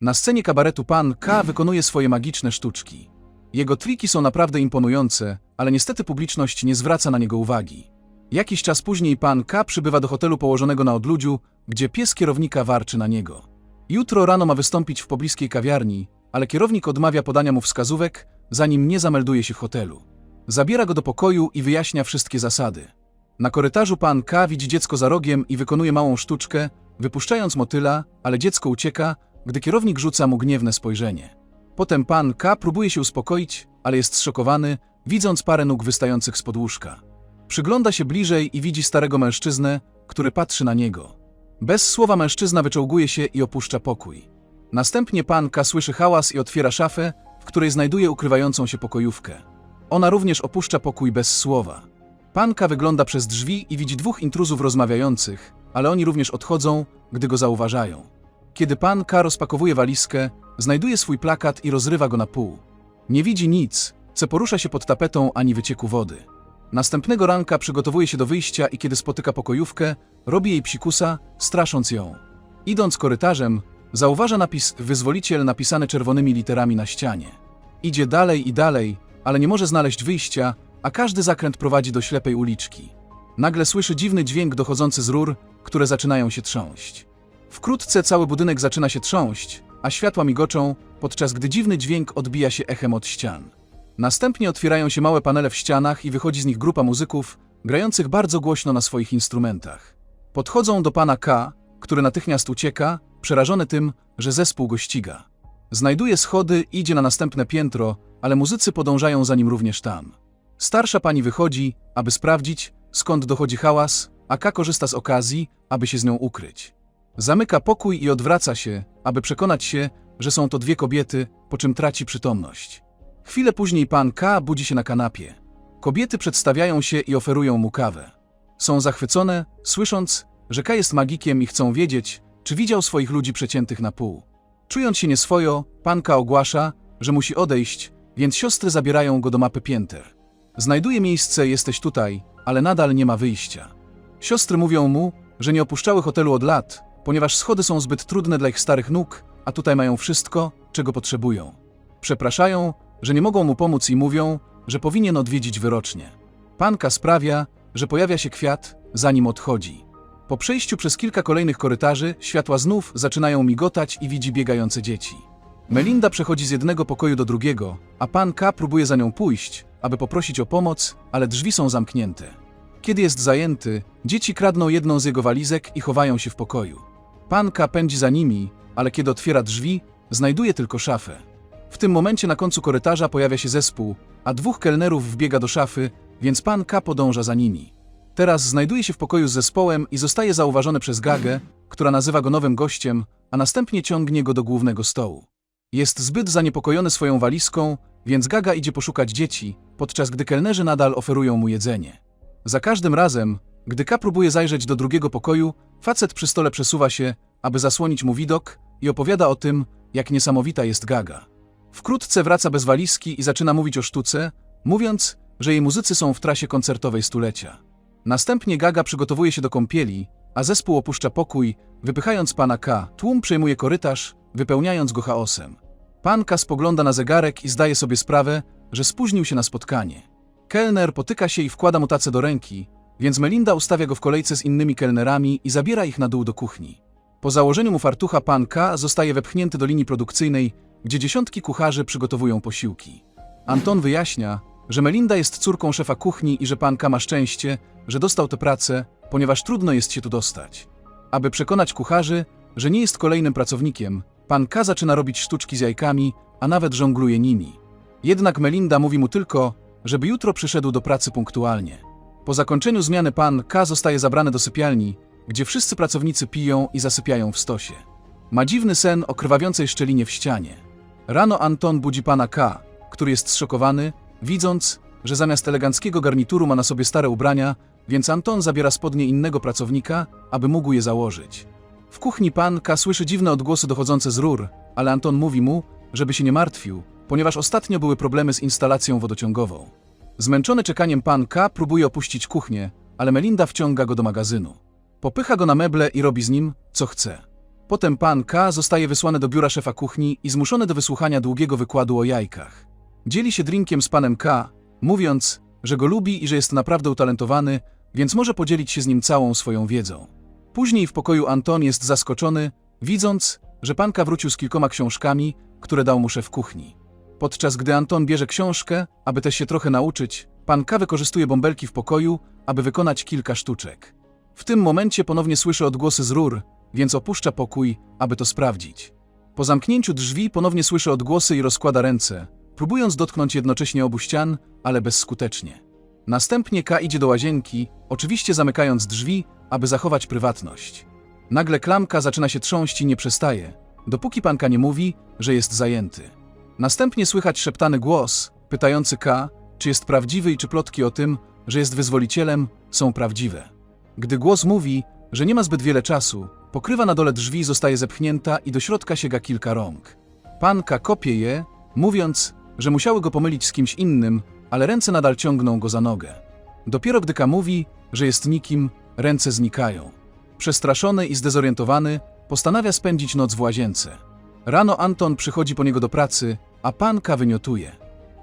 Na scenie kabaretu pan K wykonuje swoje magiczne sztuczki. Jego triki są naprawdę imponujące, ale niestety publiczność nie zwraca na niego uwagi. Jakiś czas później pan K przybywa do hotelu położonego na odludziu, gdzie pies kierownika warczy na niego. Jutro rano ma wystąpić w pobliskiej kawiarni, ale kierownik odmawia podania mu wskazówek, zanim nie zamelduje się w hotelu. Zabiera go do pokoju i wyjaśnia wszystkie zasady. Na korytarzu pan K widzi dziecko za rogiem i wykonuje małą sztuczkę, wypuszczając motyla, ale dziecko ucieka, gdy kierownik rzuca mu gniewne spojrzenie. Potem pan K próbuje się uspokoić, ale jest zszokowany, widząc parę nóg wystających z podłóżka. Przygląda się bliżej i widzi starego mężczyznę, który patrzy na niego. Bez słowa mężczyzna wyczołguje się i opuszcza pokój. Następnie pan K słyszy hałas i otwiera szafę, w której znajduje ukrywającą się pokojówkę. Ona również opuszcza pokój bez słowa. Panka wygląda przez drzwi i widzi dwóch intruzów rozmawiających, ale oni również odchodzą, gdy go zauważają. Kiedy pan K rozpakowuje walizkę, znajduje swój plakat i rozrywa go na pół. Nie widzi nic, co porusza się pod tapetą ani wycieku wody. Następnego ranka przygotowuje się do wyjścia i kiedy spotyka pokojówkę, robi jej psikusa, strasząc ją. Idąc korytarzem, zauważa napis Wyzwoliciel napisany czerwonymi literami na ścianie. Idzie dalej i dalej, ale nie może znaleźć wyjścia, a każdy zakręt prowadzi do ślepej uliczki. Nagle słyszy dziwny dźwięk dochodzący z rur, które zaczynają się trząść. Wkrótce cały budynek zaczyna się trząść, a światła migoczą, podczas gdy dziwny dźwięk odbija się echem od ścian. Następnie otwierają się małe panele w ścianach i wychodzi z nich grupa muzyków, grających bardzo głośno na swoich instrumentach. Podchodzą do pana K, który natychmiast ucieka, przerażony tym, że zespół go ściga. Znajduje schody, idzie na następne piętro, ale muzycy podążają za nim również tam. Starsza pani wychodzi, aby sprawdzić, skąd dochodzi hałas, a K korzysta z okazji, aby się z nią ukryć. Zamyka pokój i odwraca się, aby przekonać się, że są to dwie kobiety, po czym traci przytomność. Chwilę później pan K budzi się na kanapie. Kobiety przedstawiają się i oferują mu kawę. Są zachwycone, słysząc, że K jest magikiem i chcą wiedzieć, czy widział swoich ludzi przeciętych na pół. Czując się nieswojo, pan K ogłasza, że musi odejść, więc siostry zabierają go do mapy pięter. Znajduje miejsce, jesteś tutaj, ale nadal nie ma wyjścia. Siostry mówią mu, że nie opuszczały hotelu od lat, ponieważ schody są zbyt trudne dla ich starych nóg, a tutaj mają wszystko, czego potrzebują. Przepraszają, że nie mogą mu pomóc i mówią, że powinien odwiedzić wyrocznie. Panka sprawia, że pojawia się kwiat, zanim odchodzi. Po przejściu przez kilka kolejnych korytarzy, światła znów zaczynają migotać i widzi biegające dzieci. Melinda przechodzi z jednego pokoju do drugiego, a pan K próbuje za nią pójść, aby poprosić o pomoc, ale drzwi są zamknięte. Kiedy jest zajęty, dzieci kradną jedną z jego walizek i chowają się w pokoju. Pan K pędzi za nimi, ale kiedy otwiera drzwi, znajduje tylko szafę. W tym momencie na końcu korytarza pojawia się zespół, a dwóch kelnerów wbiega do szafy, więc pan K podąża za nimi. Teraz znajduje się w pokoju z zespołem i zostaje zauważony przez Gagę, która nazywa go nowym gościem, a następnie ciągnie go do głównego stołu. Jest zbyt zaniepokojony swoją walizką, więc Gaga idzie poszukać dzieci, podczas gdy kelnerzy nadal oferują mu jedzenie. Za każdym razem, gdy K próbuje zajrzeć do drugiego pokoju, facet przy stole przesuwa się, aby zasłonić mu widok i opowiada o tym, jak niesamowita jest Gaga. Wkrótce wraca bez walizki i zaczyna mówić o sztuce, mówiąc, że jej muzycy są w trasie koncertowej stulecia. Następnie Gaga przygotowuje się do kąpieli, a zespół opuszcza pokój, wypychając pana K. Tłum przejmuje korytarz, wypełniając go chaosem. Pan K spogląda na zegarek i zdaje sobie sprawę, że spóźnił się na spotkanie. Kelner potyka się i wkłada mu tacę do ręki, więc Melinda ustawia go w kolejce z innymi kelnerami i zabiera ich na dół do kuchni. Po założeniu mu fartucha pan K zostaje wepchnięty do linii produkcyjnej, gdzie dziesiątki kucharzy przygotowują posiłki. Anton wyjaśnia, że Melinda jest córką szefa kuchni i że pan K ma szczęście, że dostał tę pracę, ponieważ trudno jest się tu dostać. Aby przekonać kucharzy, że nie jest kolejnym pracownikiem, pan K zaczyna robić sztuczki z jajkami, a nawet żongluje nimi. Jednak Melinda mówi mu tylko, żeby jutro przyszedł do pracy punktualnie. Po zakończeniu zmiany pan K zostaje zabrany do sypialni, gdzie wszyscy pracownicy piją i zasypiają w stosie. Ma dziwny sen o krwawiącej szczelinie w ścianie. Rano Anton budzi pana K, który jest zszokowany, widząc, że zamiast eleganckiego garnituru ma na sobie stare ubrania, więc Anton zabiera spodnie innego pracownika, aby mógł je założyć. W kuchni pan K słyszy dziwne odgłosy dochodzące z rur, ale Anton mówi mu, żeby się nie martwił, ponieważ ostatnio były problemy z instalacją wodociągową. Zmęczony czekaniem pan K próbuje opuścić kuchnię, ale Melinda wciąga go do magazynu. Popycha go na meble i robi z nim, co chce. Potem pan K zostaje wysłany do biura szefa kuchni i zmuszony do wysłuchania długiego wykładu o jajkach. Dzieli się drinkiem z panem K, mówiąc, że go lubi i że jest naprawdę utalentowany, więc może podzielić się z nim całą swoją wiedzą. Później w pokoju Anton jest zaskoczony, widząc, że pan K wrócił z kilkoma książkami, które dał mu szef kuchni. Podczas gdy Anton bierze książkę, aby też się trochę nauczyć, pan K wykorzystuje bąbelki w pokoju, aby wykonać kilka sztuczek. W tym momencie ponownie słyszy odgłosy z rur, więc opuszcza pokój, aby to sprawdzić. Po zamknięciu drzwi ponownie słyszy odgłosy i rozkłada ręce, próbując dotknąć jednocześnie obu ścian, ale bezskutecznie. Następnie K idzie do łazienki, oczywiście zamykając drzwi, aby zachować prywatność. Nagle klamka zaczyna się trząść i nie przestaje, dopóki pan K nie mówi, że jest zajęty. Następnie słychać szeptany głos, pytający K, czy jest prawdziwy i czy plotki o tym, że jest wyzwolicielem, są prawdziwe. Gdy głos mówi, że nie ma zbyt wiele czasu, pokrywa na dole drzwi zostaje zepchnięta i do środka sięga kilka rąk. Pan K kopie je, mówiąc, że musiały go pomylić z kimś innym, ale ręce nadal ciągną go za nogę. Dopiero gdy K mówi, że jest nikim, ręce znikają. Przestraszony i zdezorientowany, postanawia spędzić noc w łazience. Rano Anton przychodzi po niego do pracy, a pan K wymiotuje.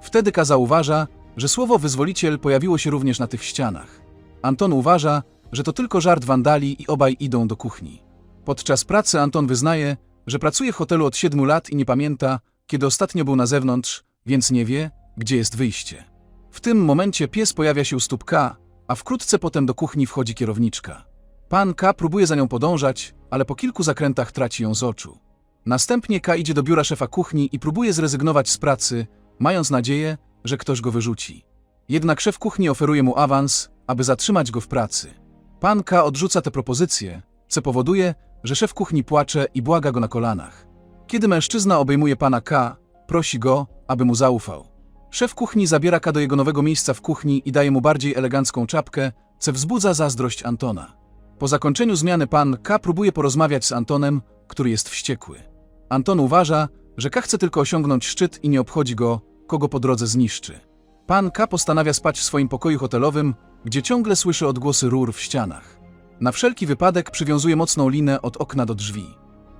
Wtedy K zauważa, że słowo wyzwoliciel pojawiło się również na tych ścianach. Anton uważa, że to tylko żart wandali i obaj idą do kuchni. Podczas pracy Anton wyznaje, że pracuje w hotelu od siedmiu lat i nie pamięta, kiedy ostatnio był na zewnątrz, więc nie wie, gdzie jest wyjście. W tym momencie pies pojawia się u stóp K, a wkrótce potem do kuchni wchodzi kierowniczka. Pan K próbuje za nią podążać, ale po kilku zakrętach traci ją z oczu. Następnie K idzie do biura szefa kuchni i próbuje zrezygnować z pracy, mając nadzieję, że ktoś go wyrzuci. Jednak szef kuchni oferuje mu awans, aby zatrzymać go w pracy. Pan K odrzuca tę propozycję, co powoduje, że szef kuchni płacze i błaga go na kolanach. Kiedy mężczyzna obejmuje pana K, prosi go, aby mu zaufał. Szef kuchni zabiera K do jego nowego miejsca w kuchni i daje mu bardziej elegancką czapkę, co wzbudza zazdrość Antona. Po zakończeniu zmiany pan K próbuje porozmawiać z Antonem, który jest wściekły. Anton uważa, że K chce tylko osiągnąć szczyt i nie obchodzi go, kogo po drodze zniszczy. Pan K postanawia spać w swoim pokoju hotelowym, gdzie ciągle słyszy odgłosy rur w ścianach. Na wszelki wypadek przywiązuje mocną linę od okna do drzwi.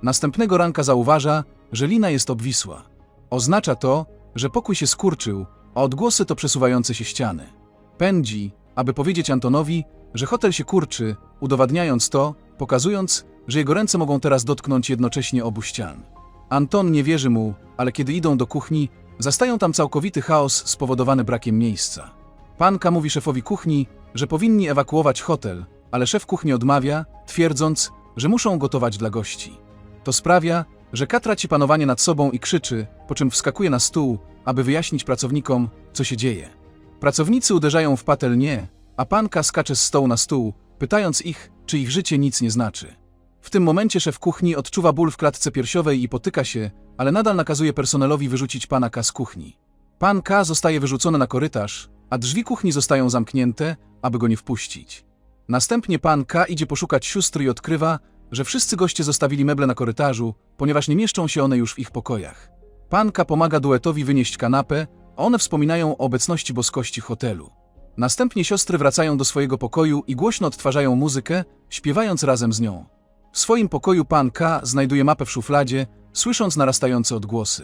Następnego ranka zauważa, że lina jest obwisła. Oznacza to, że pokój się skurczył, a odgłosy to przesuwające się ściany. Pędzi, aby powiedzieć Antonowi, że hotel się kurczy, udowadniając to, pokazując, że jego ręce mogą teraz dotknąć jednocześnie obu ścian. Anton nie wierzy mu, ale kiedy idą do kuchni, zastają tam całkowity chaos spowodowany brakiem miejsca. Panka mówi szefowi kuchni, że powinni ewakuować hotel, ale szef kuchni odmawia, twierdząc, że muszą gotować dla gości. To sprawia, że K traci panowanie nad sobą i krzyczy, po czym wskakuje na stół, aby wyjaśnić pracownikom, co się dzieje. Pracownicy uderzają w patelnię, a panka skacze z stołu na stół, pytając ich, czy ich życie nic nie znaczy. W tym momencie szef kuchni odczuwa ból w klatce piersiowej i potyka się, ale nadal nakazuje personelowi wyrzucić pana K z kuchni. Pan K zostaje wyrzucony na korytarz, a drzwi kuchni zostają zamknięte, aby go nie wpuścić. Następnie pan K idzie poszukać sióstr i odkrywa, że wszyscy goście zostawili meble na korytarzu, ponieważ nie mieszczą się one już w ich pokojach. Pan K pomaga duetowi wynieść kanapę, a one wspominają o obecności boskości hotelu. Następnie siostry wracają do swojego pokoju i głośno odtwarzają muzykę, śpiewając razem z nią. W swoim pokoju pan K znajduje mapę w szufladzie, słysząc narastające odgłosy.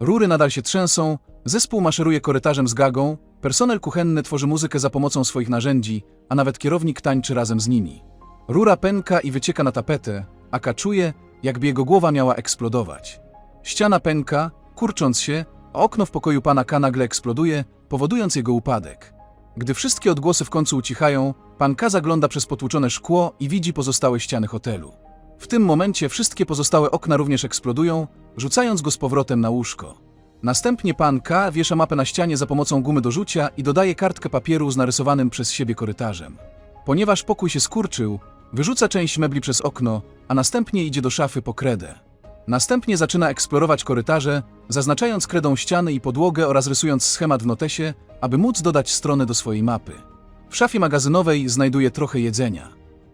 Rury nadal się trzęsą, zespół maszeruje korytarzem z gagą, personel kuchenny tworzy muzykę za pomocą swoich narzędzi, a nawet kierownik tańczy razem z nimi. Rura pęka i wycieka na tapetę, a K czuje, jakby jego głowa miała eksplodować. Ściana pęka, kurcząc się, a okno w pokoju pana K nagle eksploduje, powodując jego upadek. Gdy wszystkie odgłosy w końcu ucichają, pan K zagląda przez potłuczone szkło i widzi pozostałe ściany hotelu. W tym momencie wszystkie pozostałe okna również eksplodują, rzucając go z powrotem na łóżko. Następnie pan K wiesza mapę na ścianie za pomocą gumy do rzucia i dodaje kartkę papieru z narysowanym przez siebie korytarzem. Ponieważ pokój się skurczył, wyrzuca część mebli przez okno, a następnie idzie do szafy po kredę. Następnie zaczyna eksplorować korytarze, zaznaczając kredą ściany i podłogę oraz rysując schemat w notesie, aby móc dodać strony do swojej mapy. W szafie magazynowej znajduje trochę jedzenia.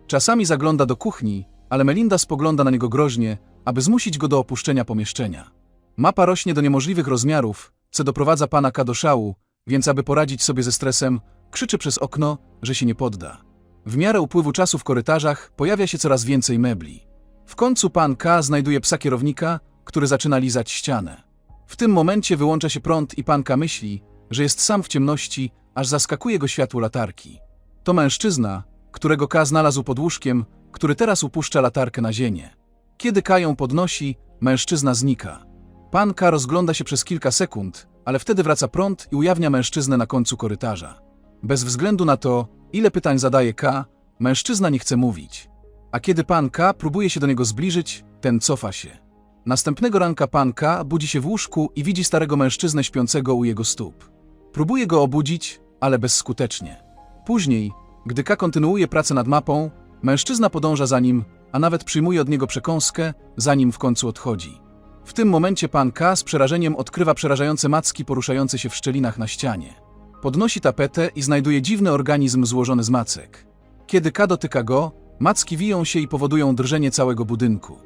Czasami zagląda do kuchni, ale Melinda spogląda na niego groźnie, aby zmusić go do opuszczenia pomieszczenia. Mapa rośnie do niemożliwych rozmiarów, co doprowadza pana K do szału, więc aby poradzić sobie ze stresem, krzyczy przez okno, że się nie podda. W miarę upływu czasu w korytarzach pojawia się coraz więcej mebli. W końcu pan K znajduje psa kierownika, który zaczyna lizać ścianę. W tym momencie wyłącza się prąd i pan K myśli, że jest sam w ciemności, aż zaskakuje go światło latarki. To mężczyzna, którego K znalazł pod łóżkiem, który teraz upuszcza latarkę na ziemię. Kiedy K ją podnosi, mężczyzna znika. Pan K rozgląda się przez kilka sekund, ale wtedy wraca prąd i ujawnia mężczyznę na końcu korytarza. Bez względu na to, ile pytań zadaje K, mężczyzna nie chce mówić. A kiedy pan K próbuje się do niego zbliżyć, ten cofa się. Następnego ranka pan K budzi się w łóżku i widzi starego mężczyznę śpiącego u jego stóp. Próbuje go obudzić, ale bezskutecznie. Później, gdy K kontynuuje pracę nad mapą, mężczyzna podąża za nim, a nawet przyjmuje od niego przekąskę, zanim w końcu odchodzi. W tym momencie pan K z przerażeniem odkrywa przerażające macki poruszające się w szczelinach na ścianie. Podnosi tapetę i znajduje dziwny organizm złożony z macek. Kiedy K dotyka go, macki wiją się i powodują drżenie całego budynku.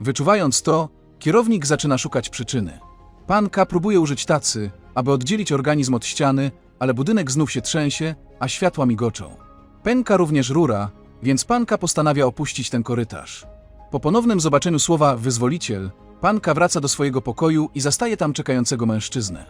Wyczuwając to, kierownik zaczyna szukać przyczyny. Pan K próbuje użyć tacy, aby oddzielić organizm od ściany, ale budynek znów się trzęsie, a światła migoczą. Pęka również rura, więc pan K postanawia opuścić ten korytarz. Po ponownym zobaczeniu słowa wyzwoliciel, pan K wraca do swojego pokoju i zastaje tam czekającego mężczyznę.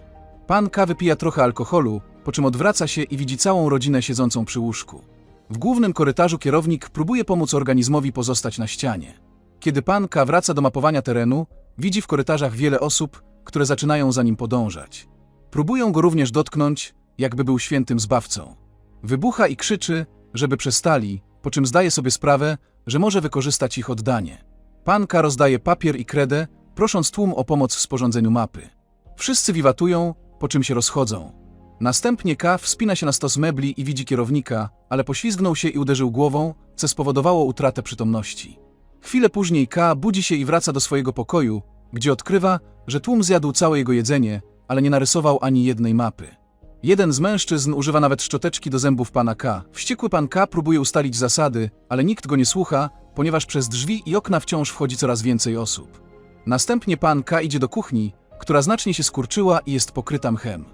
Pan K wypija trochę alkoholu, po czym odwraca się i widzi całą rodzinę siedzącą przy łóżku. W głównym korytarzu kierownik próbuje pomóc organizmowi pozostać na ścianie. Kiedy pan K wraca do mapowania terenu, widzi w korytarzach wiele osób, które zaczynają za nim podążać. Próbują go również dotknąć, jakby był świętym zbawcą. Wybucha i krzyczy, żeby przestali, po czym zdaje sobie sprawę, że może wykorzystać ich oddanie. Pan K rozdaje papier i kredę, prosząc tłum o pomoc w sporządzeniu mapy. Wszyscy wiwatują, po czym się rozchodzą. Następnie K wspina się na stos mebli i widzi kierownika, ale poślizgnął się i uderzył głową, co spowodowało utratę przytomności. Chwilę później K budzi się i wraca do swojego pokoju, gdzie odkrywa, że tłum zjadł całe jego jedzenie, ale nie narysował ani jednej mapy. Jeden z mężczyzn używa nawet szczoteczki do zębów pana K. Wściekły pan K próbuje ustalić zasady, ale nikt go nie słucha, ponieważ przez drzwi i okna wciąż wchodzi coraz więcej osób. Następnie pan K idzie do kuchni, która znacznie się skurczyła i jest pokryta mchem.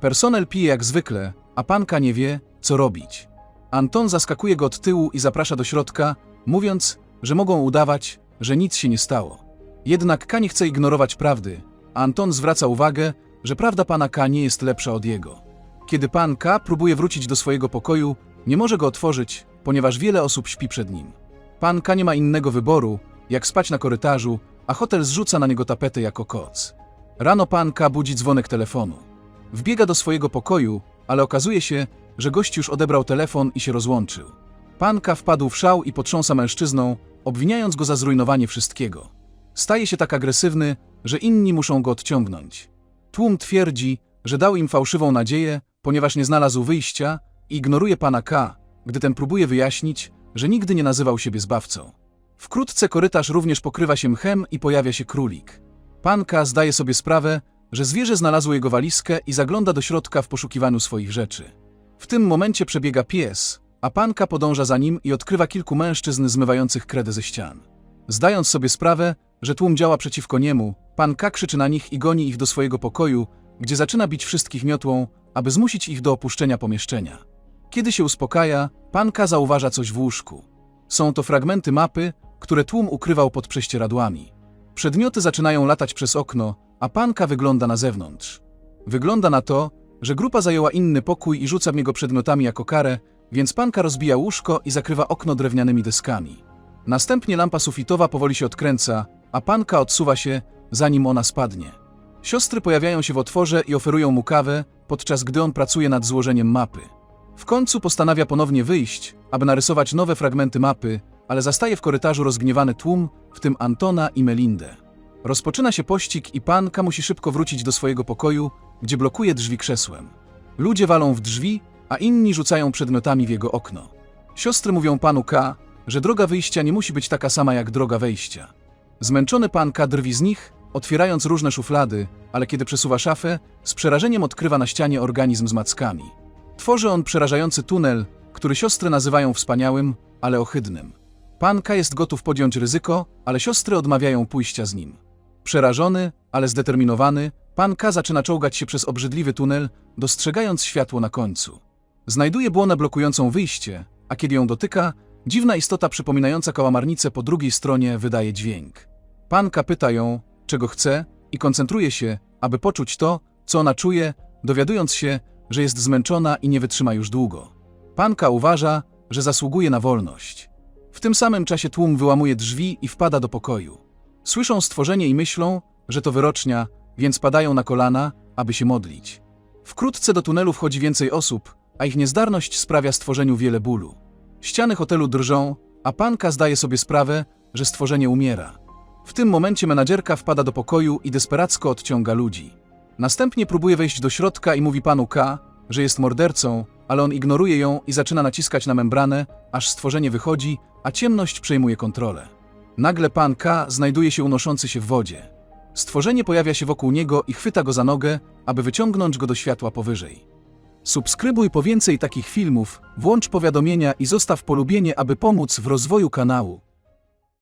Personel pije jak zwykle, a pan K nie wie, co robić. Anton zaskakuje go od tyłu i zaprasza do środka, mówiąc, że mogą udawać, że nic się nie stało. Jednak K nie chce ignorować prawdy, a Anton zwraca uwagę, że prawda pana K nie jest lepsza od jego. Kiedy pan K próbuje wrócić do swojego pokoju, nie może go otworzyć, ponieważ wiele osób śpi przed nim. Pan K nie ma innego wyboru, jak spać na korytarzu, a hotel zrzuca na niego tapetę jako koc. Rano pan K budzi dzwonek telefonu. Wbiega do swojego pokoju, ale okazuje się, że gość już odebrał telefon i się rozłączył. Pan K wpadł w szał i potrząsa mężczyzną, obwiniając go za zrujnowanie wszystkiego. Staje się tak agresywny, że inni muszą go odciągnąć. Tłum twierdzi, że dał im fałszywą nadzieję, ponieważ nie znalazł wyjścia ignoruje pana K, gdy ten próbuje wyjaśnić, że nigdy nie nazywał siebie zbawcą. Wkrótce korytarz również pokrywa się mchem i pojawia się królik. Pan K zdaje sobie sprawę, że zwierzę znalazło jego walizkę i zagląda do środka w poszukiwaniu swoich rzeczy. W tym momencie przebiega pies, a panka podąża za nim i odkrywa kilku mężczyzn zmywających kredę ze ścian. Zdając sobie sprawę, że tłum działa przeciwko niemu, pan K krzyczy na nich i goni ich do swojego pokoju, gdzie zaczyna bić wszystkich miotłą, aby zmusić ich do opuszczenia pomieszczenia. Kiedy się uspokaja, pan K zauważa coś w łóżku. Są to fragmenty mapy, które tłum ukrywał pod prześcieradłami. Przedmioty zaczynają latać przez okno, a panka wygląda na zewnątrz. Wygląda na to, że grupa zajęła inny pokój i rzuca w niego przedmiotami jako karę, więc panka rozbija łóżko i zakrywa okno drewnianymi deskami. Następnie lampa sufitowa powoli się odkręca, a panka odsuwa się, zanim ona spadnie. Siostry pojawiają się w otworze i oferują mu kawę, podczas gdy on pracuje nad złożeniem mapy. W końcu postanawia ponownie wyjść, aby narysować nowe fragmenty mapy, ale zastaje w korytarzu rozgniewany tłum, w tym Antona i Melindę. Rozpoczyna się pościg i panka musi szybko wrócić do swojego pokoju, gdzie blokuje drzwi krzesłem. Ludzie walą w drzwi, a inni rzucają przedmiotami w jego okno. Siostry mówią panu K, że droga wyjścia nie musi być taka sama jak droga wejścia. Zmęczony pan K drwi z nich, otwierając różne szuflady, ale kiedy przesuwa szafę, z przerażeniem odkrywa na ścianie organizm z mackami. Tworzy on przerażający tunel, który siostry nazywają wspaniałym, ale ohydnym. Pan K jest gotów podjąć ryzyko, ale siostry odmawiają pójścia z nim. Przerażony, ale zdeterminowany, pan K zaczyna czołgać się przez obrzydliwy tunel, dostrzegając światło na końcu. Znajduje błonę blokującą wyjście, a kiedy ją dotyka, Dziwna istota przypominająca kałamarnicę po drugiej stronie wydaje dźwięk. Pan K pyta ją, czego chce i koncentruje się, aby poczuć to, co ona czuje, dowiadując się, że jest zmęczona i nie wytrzyma już długo. Panka uważa, że zasługuje na wolność. W tym samym czasie tłum wyłamuje drzwi i wpada do pokoju. Słyszą stworzenie i myślą, że to wyrocznia, więc padają na kolana, aby się modlić. Wkrótce do tunelu wchodzi więcej osób, a ich niezdarność sprawia stworzeniu wiele bólu. Ściany hotelu drżą, a panka zdaje sobie sprawę, że stworzenie umiera. W tym momencie menadżerka wpada do pokoju i desperacko odciąga ludzi. Następnie próbuje wejść do środka i mówi panu K, że jest mordercą, ale on ignoruje ją i zaczyna naciskać na membranę, aż stworzenie wychodzi, a ciemność przejmuje kontrolę. Nagle pan K znajduje się unoszący się w wodzie. Stworzenie pojawia się wokół niego i chwyta go za nogę, aby wyciągnąć go do światła powyżej. Subskrybuj po więcej takich filmów, włącz powiadomienia i zostaw polubienie, aby pomóc w rozwoju kanału.